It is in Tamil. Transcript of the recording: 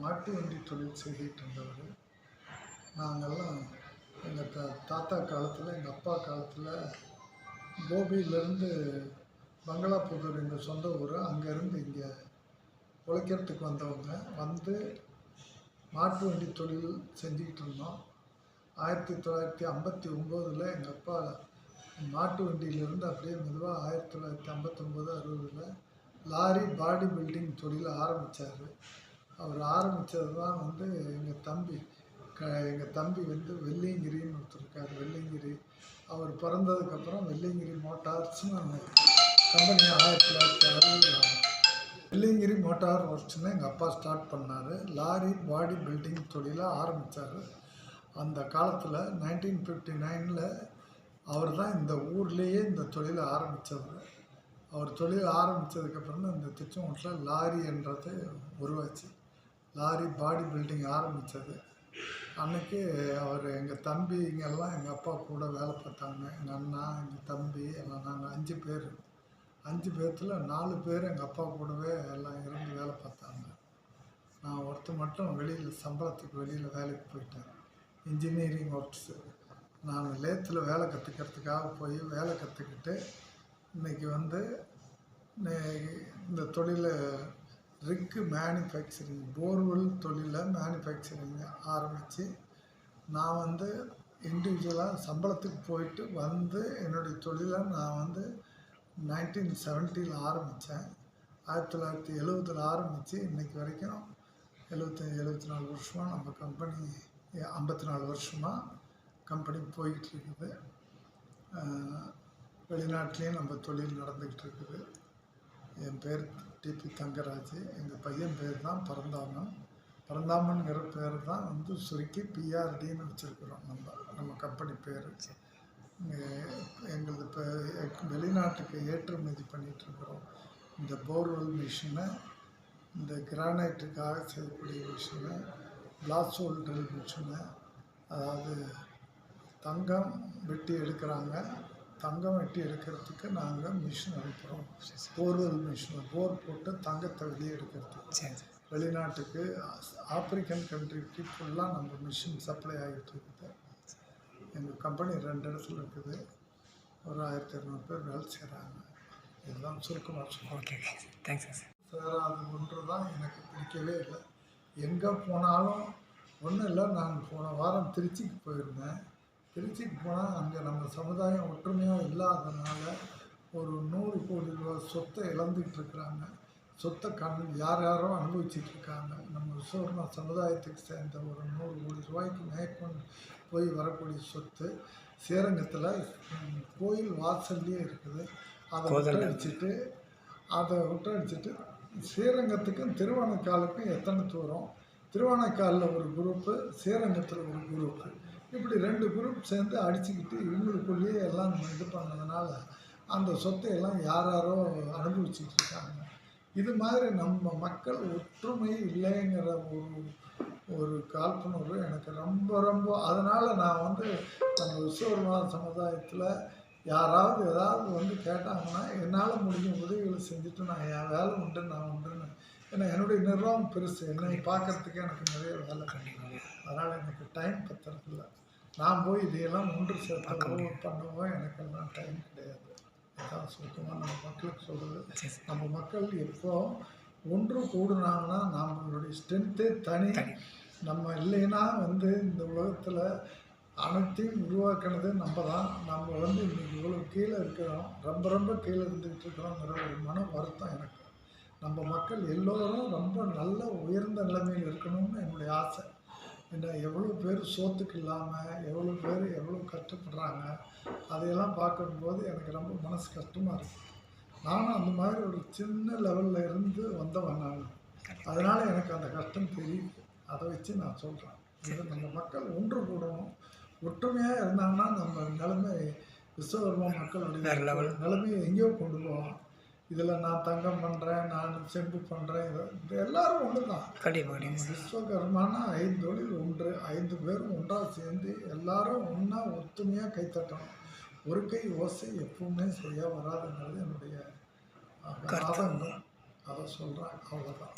மாட்டு வண்டி தொழில் செய்துட்டு இருந்தவர். நாங்கள்லாம் எங்கள் தா தாத்தா காலத்தில் எங்கள் அப்பா காலத்தில் கோபியிலேருந்து பங்களாபுதூர் எங்கள் சொந்த ஊர் அங்கேருந்து இங்கே உழைக்கிறதுக்கு வந்தவங்க. வந்து மாட்டு வண்டி தொழில் செஞ்சுக்கிட்டு இருந்தோம். ஆயிரத்தி தொள்ளாயிரத்தி ஐம்பத்தி ஒம்போதில் எங்கள் அப்பா மாட்டு வண்டியிலேருந்து அப்படியே மெதுவாக ஆயிரத்தி தொள்ளாயிரத்தி ஐம்பத்தொம்போது அறுபதில் லாரி பாடி பில்டிங் தொழில் ஆரம்பித்தார் அவர் ஆரம்பித்தது தான் வந்து எங்கள் தம்பி க எங்கள் தம்பி வந்து வெள்ளியங்கிரின்னு ஒருத்தர் இருக்கார் வெள்ளியங்கிரி. அவர் பிறந்ததுக்கப்புறம் வெள்ளியங்கிரி மோட்டார்ஸ்னு கம்பெனி ஆயிரத்தி தொள்ளாயிரத்தி அறுபதில் வெள்ளியங்கிரி மோட்டார் ஒர்க்ஸ்னு எங்கள் அப்பா ஸ்டார்ட் பண்ணார். லாரி பாடி பில்டிங் தொழிலை ஆரம்பித்தார் அந்த காலத்தில் நைன்டீன் ஃபிஃப்டி நைனில் அவர் தான் இந்த ஊர்லேயே இந்த தொழிலை ஆரம்பித்தவர் அவர் தொழில் ஆரம்பித்ததுக்கப்புறம் தான் இந்த திருச்செங்கோட்டில் லாரி என்றது உருவாச்சு. லாரி பாடி பில்டிங் ஆரம்பித்தது அன்னைக்கு அவர் எங்கள் தம்பிங்கெல்லாம் எங்கள் அப்பா கூட வேலை பார்த்தாங்க. எங்கள் அண்ணா எங்கள் தம்பி எல்லாம் நாங்கள் அஞ்சு பேர். அஞ்சு பேர்த்தில் நாலு பேர் எங்கள் அப்பா கூடவே எல்லாம் இருந்து வேலை பார்த்தாங்க. நான் ஒருத்தர் மட்டும் வெளியில் சம்பளத்துக்கு வெளியில் வேலைக்கு போயிட்டேன். இன்ஜினியரிங் ஒர்க்ஸு நான் லேத்தில் வேலை கற்றுக்கிறதுக்காக போய் வேலை கற்றுக்கிட்டு இன்றைக்கி வந்து நே- இந்த தொழிலை ரிக்கு மேனுஃபேக்சரிங் போர்வெல் தொழிலை மேனுஃபேக்சரிங் ஆரம்பித்து நான் வந்து இண்டிவிஜுவலாக சம்பளத்துக்கு போயிட்டு வந்து என்னுடைய தொழிலை நான் வந்து நைன்டீன் செவன்ட்டியில் ஆரம்பித்தேன் ஆயிரத்தி தொள்ளாயிரத்தி எழுபதில் ஆரம்பித்து இன்றைக்கி வரைக்கும் எழுபத்தி எழுபத்தி நாலு வருஷமாக நம்ம கம்பெனி ஐம்பத்தி நாலு வருஷமாக கம்பெனி போய்கிட்டு இருக்குது. வெளிநாட்டிலையும் நம்ம தொழில் நடந்துக்கிட்டு இருக்குது. என் பேர் டிபி தங்கராஜ். எங்கள் பையன் பேர் தான் பரந்தாமன். பரந்தாமன்கிற பேர் தான் வந்து சுருக்கி பிஆர்டின்னு வச்சுருக்குறோம் நம்ம நம்ம கம்பெனி பேர். எங்களது இப்போ வெளிநாட்டுக்கு ஏற்றுமதி பண்ணிகிட்ருக்குறோம் இந்த போர்வெல் மிஷினை இந்த கிரானைட்டுக்காக செய்யக்கூடிய மிஷினை கிளாஸ் ஹோல் ட்ரில் மிஷினை அதாவது தங்கம் வெட்டி எடுக்கிறாங்க. தங்கம் வெட்டி எடுக்கிறதுக்கு நாங்கள் மிஷின் அனுப்புகிறோம் போர்வெல் மிஷின் போர் போட்டு தங்கத்தை வெளியே எடுக்கிறதுக்கு. வெளிநாட்டுக்கு ஆப்பிரிக்கன் கண்ட்ரிக்கு ஃபுல்லாக நம்ம மிஷின் சப்ளை ஆகிட்டு இருக்குது. எங்கள் கம்பெனி ரெண்டு இடத்துல இருக்குது. ஒரு ஆயிரத்தி இரநூறு பேர் வேலை செய்கிறாங்க இதுதான் சுருக்கமாக ஓகே தேங்க்ஸ் சார் சார் அது ஒன்று தான் எனக்கு பிடிக்கவே இல்லை. எங்கே போனாலும் ஒன்றும் இல்லை. நான் போன வாரம் திருச்சிக்கு போயிருந்தேன். திருச்சிக்கு போனால் அங்கே நம்ம சமுதாயம் ஒற்றுமையாக இல்லாதனால ஒரு நூறு கோடி ரூபா சொத்தை இழந்துக்கிட்டு இருக்கிறாங்க. சொத்தை கண் யார் யாரோ அனுபவிச்சுட்டு இருக்காங்க. நம்ம விஸ்வகர்மா சமுதாயத்துக்கு சேர்ந்த ஒரு நூறு கோடி ரூபாய்க்கு மேற்கொண்டு போய் வரக்கூடிய சொத்து ஸ்ரீரங்கத்தில் ம், கோயில் வாசல்லையே இருக்குது. அதை கோதண்டம். அடிச்சுட்டு அதை விட்டடிச்சிட்டு ஸ்ரீரங்கத்துக்கும் திருவானைக்காலுக்கும் எத்தனை தூரம்? திருவானைக்காலில் ஒரு குரூப்பு ஸ்ரீரங்கத்தில் ஒரு குரூப்பு இப்படி ரெண்டு குரூப் சேர்ந்து அடிச்சுக்கிட்டு இவங்களுக்குள்ளேயே எல்லாம் நம்ம இது பண்ணதுனால அந்த சொத்தை எல்லாம் யார் யாரோ அனுபவிச்சுட்டு இருக்காங்க. இது மாதிரி நம்ம மக்கள் ஒற்றுமை இல்லைங்கிற ஒரு ஒரு காழ்ப்புணர்வு எனக்கு ரொம்ப ரொம்ப அதனால் நான் வந்து நம்ம விஸ்வகர்மா சமுதாயத்தில் யாராவது ஏதாவது வந்து கேட்டாங்கன்னா என்னால் முடிஞ்ச உதவிகளை செஞ்சுட்டு நான் என் வேலை உண்டு நான் உண்டு ஏன்னா என்னுடைய நிர்வாகம் பெருசு. என்னை பார்க்கறதுக்கு எனக்கு நிறைய வேலை. கண்டிப்பாக அதனால் எனக்கு டைம் பத்துறதில்ல. நான் போய் இதையெல்லாம் ஒன்று சேர்த்தவோ பண்ணவோ எனக்கெல்லாம் டைம் கிடையாது. இதான் சுருக்கமாக நம்ம மக்களுக்கு சொல்கிறது நம்ம மக்கள் எப்போ ஒன்று கூடுனாங்கன்னா நம்மளுடைய ஸ்ட்ரென்த்தே தனி. நம்ம இல்லைன்னா வந்து இந்த உலகத்தில் அனைத்தையும் உருவாக்குனது நம்ம தான் நம்ம வந்து இன்னைக்கு இவ்வளோ கீழே இருக்கிறோம். ரொம்ப ரொம்ப கீழே இருந்துக்கிட்டு இருக்கிறோங்கிற ஒரு மன வருத்தம் எனக்கு. நம்ம மக்கள் எல்லோரும் ரொம்ப நல்ல உயர்ந்த நிலைமையில் இருக்கணும்னு என்னுடைய ஆசை. ஏன்னா எவ்வளோ பேர் சோத்துக்கு இல்லாமல் எவ்வளோ பேர் எவ்வளோ கஷ்டப்படுறாங்க அதையெல்லாம் பார்க்கும்போது எனக்கு ரொம்ப மனசு கஷ்டமாக இருக்குது நானும் அந்த மாதிரி ஒரு சின்ன லெவலில் இருந்து வந்தவன் நான். அதனால் எனக்கு அந்த கஷ்டம் தெரியுது. அதை வச்சு நான் சொல்கிறேன் இது நம்ம மக்கள் ஒன்று கூடணும். ஒற்றுமையாக இருந்தாங்கன்னா நம்ம நிலைமை விஸ்வகர்மா மக்களுடைய. நிலைமையை எங்கேயோ கொண்டு போகலாம். இதில் நான் தங்கம் பண்ணுறேன் நான் செம்பு பண்ணுறேன் இது எல்லாரும் ஒன்று தான் கண்டிப்பாக விஸ்வகர்மானா ஐந்து தொழில் ஒன்று ஐந்து பேரும் ஒன்றாக சேர்ந்து எல்லாரும் ஒன்றா ஒத்துமையாக கைத்தட்டணும் ஒரு கை ஓசை எப்பவுமே சரியாக வராதுங்கிறது என்னுடைய. ஆதங்கம் அதை சொல்கிறேன் அவ்வளோதான்